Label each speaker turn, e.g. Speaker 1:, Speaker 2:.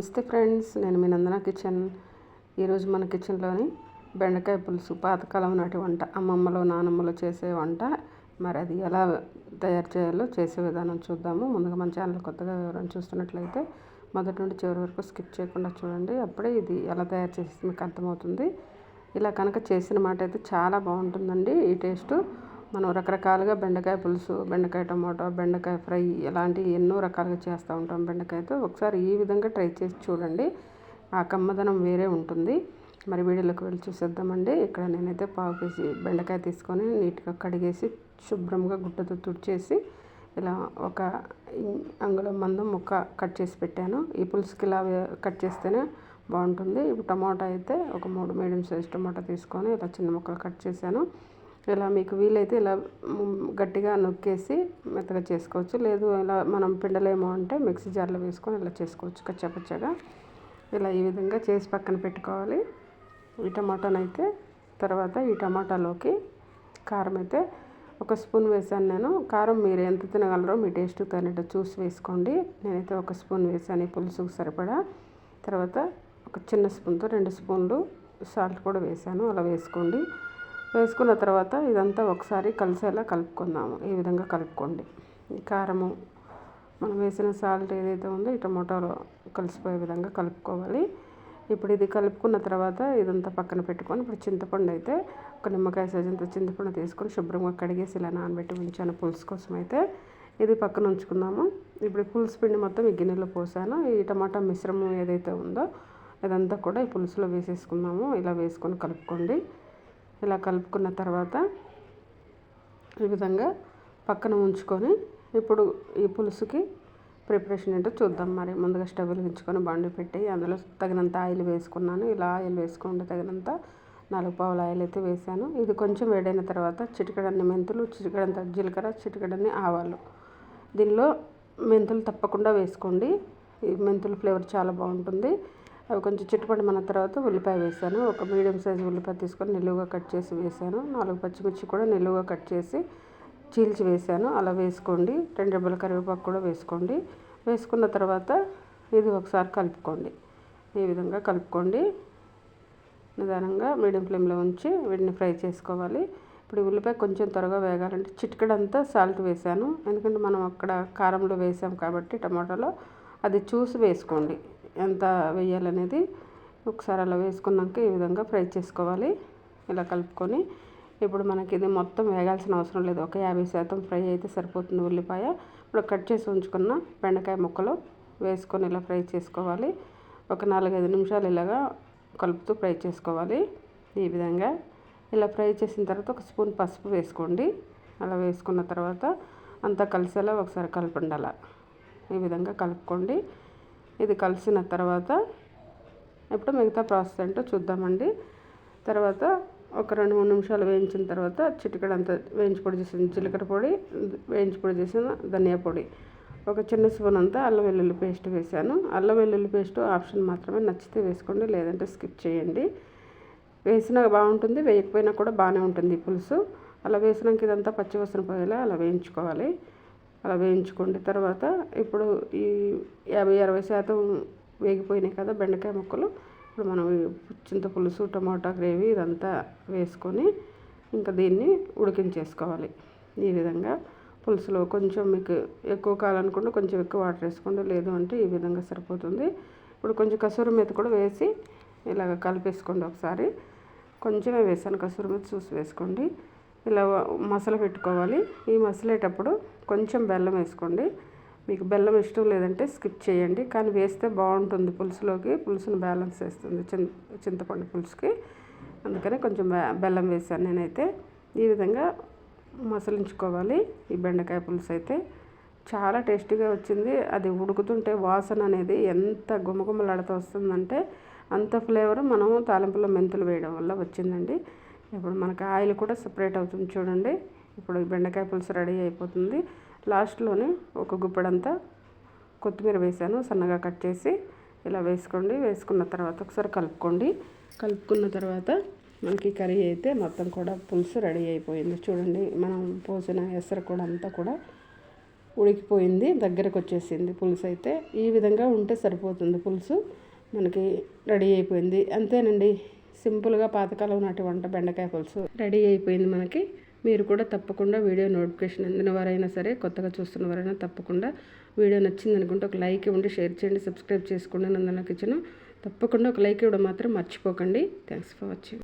Speaker 1: నమస్తే ఫ్రెండ్స్ నేను మీ నందన కిచెన్. ఈరోజు మన కిచెన్లోని బెండకాయ పులుసు పాతకాలం నాటి వంట అమ్మమ్మలో నానమ్మలో చేసే వంట. మరి అది ఎలా తయారు చేయాలో చేసే విధానం చూద్దాము. ముందుగా మన ఛానల్ కొత్తగా వివరం చూస్తున్నట్లయితే మొదటి నుండి చివరి వరకు స్కిప్ చేయకుండా చూడండి. అప్పుడే ఇది ఎలా తయారు చేసి మీకు అర్థమవుతుంది. ఇలా కనుక చేసిన మాట అయితే చాలా బాగుంటుందండి. ఈ టేస్టు మనం రకరకాలుగా బెండకాయ పులుసు బెండకాయ టమాటో బెండకాయ ఫ్రై ఇలాంటివి ఎన్నో రకాలుగా చేస్తూ ఉంటాం బెండకాయతో. ఒకసారి ఈ విధంగా ట్రై చేసి చూడండి. ఆ కమ్మదనం వేరే ఉంటుంది. మరి వీడియోలోకి వెళ్ళి చూసేద్దామండి. ఇక్కడ నేనైతే పావు కేజీ బెండకాయ తీసుకొని నీట్గా కడిగేసి శుభ్రంగా గుడ్డతో తుడిచేసి ఇలా ఒక అంగుళం మందం ముక్క కట్ చేసి పెట్టాను. ఈ పులుసుకి ఇలా కట్ చేస్తేనే బాగుంటుంది. ఇప్పుడు టమాటా అయితే ఒక మూడు మీడియం సైజ్ టమాటా తీసుకొని ఇలా చిన్న ముక్కలు కట్ చేశాను. ఇలా మీకు వీలైతే ఇలా గట్టిగా నొక్కేసి మెత్తగా చేసుకోవచ్చు. లేదు ఇలా మనం పిండలేమో అంటే మిక్సీ జార్లో వేసుకొని ఇలా చేసుకోవచ్చు కచ్చపచ్చగా. ఇలా ఈ విధంగా చేసి పక్కన పెట్టుకోవాలి. ఈ టమాటానైతే తర్వాత ఈ టమాటాలోకి కారం అయితే ఒక స్పూన్ వేసాను నేను. కారం మీరు ఎంత తినగలరో మీ టేస్ట్ తగినట్టు చూసి వేసుకోండి. నేనైతే ఒక స్పూన్ వేసాను ఈ పులుసుకు సరిపడా. తర్వాత ఒక చిన్న స్పూన్తో రెండు స్పూన్లు సాల్ట్ కూడా వేసాను. అలా వేసుకోండి. వేసుకున్న తర్వాత ఇదంతా ఒకసారి కలిసేలా కలుపుకుందాము. ఈ విధంగా కలుపుకోండి. ఈ కారము మనం వేసిన సాల్ట్ ఏదైతే ఉందో ఈ టమోటాలో కలిసిపోయే విధంగా కలుపుకోవాలి. ఇప్పుడు ఇది కలుపుకున్న తర్వాత ఇదంతా పక్కన పెట్టుకొని ఇప్పుడు చింతపండు అయితే ఒక నిమ్మకాయ సైజంత చింతపండు తీసుకొని శుభ్రంగా కడిగేసి ఇలా నానబెట్టి ఉంచాను పులుసు కోసం అయితే. ఇది పక్కన ఉంచుకుందాము. ఇప్పుడు పులుసు పిండి మొత్తం ఈ గిన్నెలో పోసాను. ఈ టమాటా మిశ్రమం ఏదైతే ఉందో ఇదంతా కూడా ఈ పులుసులో వేసేసుకుందాము. ఇలా వేసుకొని కలుపుకోండి. ఇలా కలుపుకున్న తర్వాత ఈ విధంగా పక్కన ఉంచుకొని ఇప్పుడు ఈ పులుసుకి ప్రిపరేషన్ ఏంటో చూద్దాం మరి. ముందుగా స్టవ్ వెలిగించుకొని బండి పెట్టి అందులో తగినంత ఆయిల్ వేసుకున్నాను. ఇలా ఆయిల్ వేసుకోండి తగినంత. నాలుగు పావుల ఆయిల్ అయితే వేసాను. ఇది కొంచెం వేడైన తర్వాత చిటికడన్ని మెంతులు చిటికడంత జీలకర్ర చిటికడన్ని ఆవాలు. దీనిలో మెంతులు తప్పకుండా వేసుకోండి. ఈ మెంతుల ఫ్లేవర్ చాలా బాగుంటుంది. అవి కొంచెం చిట్టుపడి మన తర్వాత ఉల్లిపాయ వేసాను. ఒక మీడియం సైజు ఉల్లిపాయ తీసుకొని నిలువుగా కట్ చేసి వేసాను. నాలుగు పచ్చిమిర్చి కూడా నిలువుగా కట్ చేసి చీల్చి వేసాను. అలా వేసుకోండి. రెండు రెబ్బల కరివేపాకు కూడా వేసుకోండి. వేసుకున్న తర్వాత ఇది ఒకసారి కలుపుకోండి. ఈ విధంగా కలుపుకోండి. నిదానంగా మీడియం ఫ్లేమ్లో ఉంచి వీటిని ఫ్రై చేసుకోవాలి. ఇప్పుడు ఉల్లిపాయ కొంచెం త్వరగా వేగాలంటే చిటికడంతా సాల్ట్ వేసాను. ఎందుకంటే మనం అక్కడ కారంలో వేసాం కాబట్టి టమాటాలో అది చూసి వేసుకోండి. ఎంత వేయాలనేది ఒకసారి అలా వేసుకున్నాక ఈ విధంగా ఫ్రై చేసుకోవాలి. ఇలా కలుపుకొని ఇప్పుడు మనకి ఇది మొత్తం వేగాల్సిన అవసరం లేదు. ఒక యాభై శాతం ఫ్రై అయితే సరిపోతుంది ఉల్లిపాయ. ఇప్పుడు కట్ చేసి ఉంచుకున్న బెండకాయ ముక్కలు వేసుకొని ఇలా ఫ్రై చేసుకోవాలి. ఒక నాలుగైదు నిమిషాలు ఇలాగా కలుపుతూ ఫ్రై చేసుకోవాలి. ఈ విధంగా ఇలా ఫ్రై చేసిన తర్వాత ఒక స్పూన్ పసుపు వేసుకోండి. అలా వేసుకున్న తర్వాత అంతా కలిసేలా ఒకసారి కలపండి అలా. ఈ విధంగా కలుపుకోండి. ఇది కలిసిన తర్వాత ఇప్పుడు మిగతా ప్రాసెస్ ఏంటో చూద్దామండి. తర్వాత ఒక రెండు మూడు నిమిషాలు వేయించిన తర్వాత చిటికడంత వేయించి పొడి చేసిన జీలకర్ర పొడి వేయించి పొడి చేసిన ధనియా పొడి. ఒక చిన్న స్పూన్ అంతా అల్లం వెల్లుల్లి పేస్ట్ వేసాను అల్లం వెల్లుల్లి పేస్ట్ ఆప్షన్ మాత్రమే నచ్చితే వేసుకోండి లేదంటే స్కిప్ చేయండి. వేసినా బాగుంటుంది వేయకపోయినా కూడా బాగానే ఉంటుంది పులుసు. అలా వేసినాక ఇదంతా పచ్చివసన పోయేలా అలా వేయించుకోవాలి. అలా వేయించుకోండి తర్వాత ఇప్పుడు ఈ యాభై అరవై శాతం వేగిపోయినాయి కదా బెండకాయ ముక్కలు. ఇప్పుడు మనం చింత పులుసు టమాటా గ్రేవీ ఇదంతా వేసుకొని ఇంకా దీన్ని ఉడికించేసుకోవాలి. ఈ విధంగా పులుసులో కొంచెం మీకు ఎక్కువ కావాలనుకుంటే కొంచెం ఎక్కువ వాటర్ వేసుకోండి. లేదు అంటే ఈ విధంగా సరిపోతుంది. ఇప్పుడు కొంచెం కసూరి మీద కూడా వేసి ఇలాగ కలిపేసుకోండి ఒకసారి. కొంచెమే వేసాను కసూరి మీద చూసి వేసుకోండి. ఇలా మసలు పెట్టుకోవాలి. ఈ మసలేటప్పుడు కొంచెం బెల్లం వేసుకోండి. మీకు బెల్లం ఇష్టం లేదంటే స్కిప్ చేయండి. కానీ వేస్తే బాగుంటుంది పులుసులోకి. పులుసును బ్యాలెన్స్ చేస్తుంది చింత చింతపండు పులుసుకి. అందుకని కొంచెం బెల్లం వేసాను నేనైతే. ఈ విధంగా మసలించుకోవాలి. ఈ బెండకాయ పులుసు అయితే చాలా టేస్టీగా వచ్చింది. అది ఉడుకుతుంటే వాసన అనేది ఎంత గుమగుమలాడుతూ వస్తుందంటే అంత ఫ్లేవర్ మనము తాలింపులో మెంతులు వేయడం వల్ల వచ్చిందండి. ఇప్పుడు మనకి ఆయిల్ కూడా సపరేట్ అవుతుంది చూడండి. ఇప్పుడు బెండకాయ పులుసు రెడీ అయిపోతుంది. లాస్ట్లోనే ఒక గుప్పెడంతా కొత్తిమీర వేసాను సన్నగా కట్ చేసి ఇలా వేసుకోండి. వేసుకున్న తర్వాత ఒకసారి కలుపుకోండి. కలుపుకున్న తర్వాత మనకి కర్రీ అయితే మొత్తం కూడా పులుసు రెడీ అయిపోయింది చూడండి. మనం పోసిన ఎసరు కూడా అంతా కూడా ఉడికిపోయింది దగ్గరకు వచ్చేసింది పులుసు అయితే. ఈ విధంగా ఉంటే సరిపోతుంది పులుసు. మనకి రెడీ అయిపోయింది. అంతేనండి. సింపుల్గా పాతకాలం నాటి వంట బెండకాయ పులుసు రెడీ అయిపోయింది మనకి. మీరు కూడా తప్పకుండా వీడియో నోటిఫికేషన్ అందిన వారైనా సరే కొత్తగా చూస్తున్న వారైనా తప్పకుండా వీడియో నచ్చింది అనుకుంటే ఒక లైక్ ఇవ్వండి షేర్ చేయండి సబ్స్క్రైబ్ చేసుకోండి నందన కిచెన్ తప్పకుండా ఒక లైక్ ఇవ్వడం మాత్రం మర్చిపోకండి. Thanks for watching.